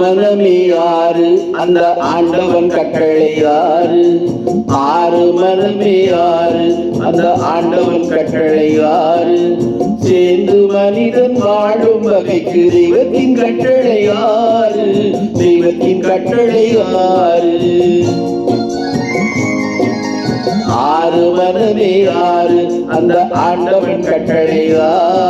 மனமே ஆறு அந்த ஆண்டவன் கட்டளை யாரு ஆறு மனமே யாரு அந்த ஆண்டவன் கட்டளையாறு. சேர்ந்து மனிதன் வாழும் வகைக்கு தெய்வத்தின் கட்டளையாறு. தெய்வத்தின் கட்டளையாறு. ஆறு மனமே ஆறு. அந்த ஆண்டவன் கட்டளையாறு.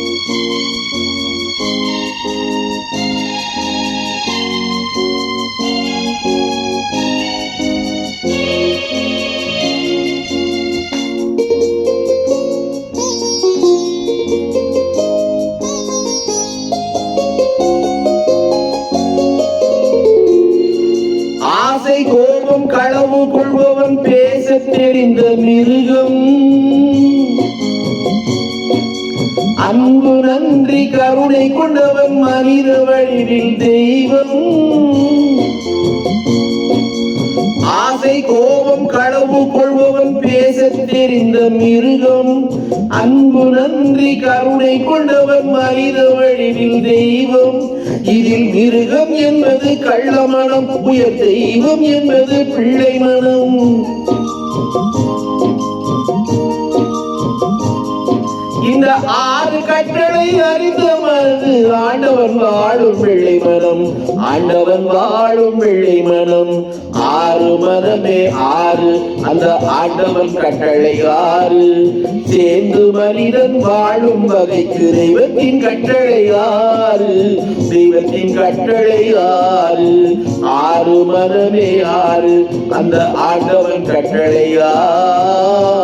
கோபம் களவு கொள்பவன் பேச தெரிந்த மிருகம். அன்பு நன்றி கருணை கொண்டவன் மனித வடிவில் தெய்வம். ஆசை கோபம் களவு கொள்பவன் பேச தெரிந்த மிருகம். அன்பு நன்றி கருணை கொண்டவன் மனித வடிவில் தெய்வம். இதில் மிருகம் என்பது கள்ள மனம் உயர் தெய்வம் என்பது பிள்ளை மனம். இந்த ஆறு கட்டளை அறிந்து மனது ஆண்டவன் வாழும் பிள்ளை மனம். ஆண்டவன் வாழும் பிள்ளை மனம். ஆறு மனமே ஆறு. அந்த ஆண்டவன் கட்டளை ஆறு. சேர்ந்து மனிதன் வாழும் வகைக்கு தெய்வத்தின் கட்டளை ஆறு. தெய்வத்தின் கட்டளை ஆறு. ஆறு மனமே ஆறு. அந்த ஆண்டவன் கட்டளை ஆறு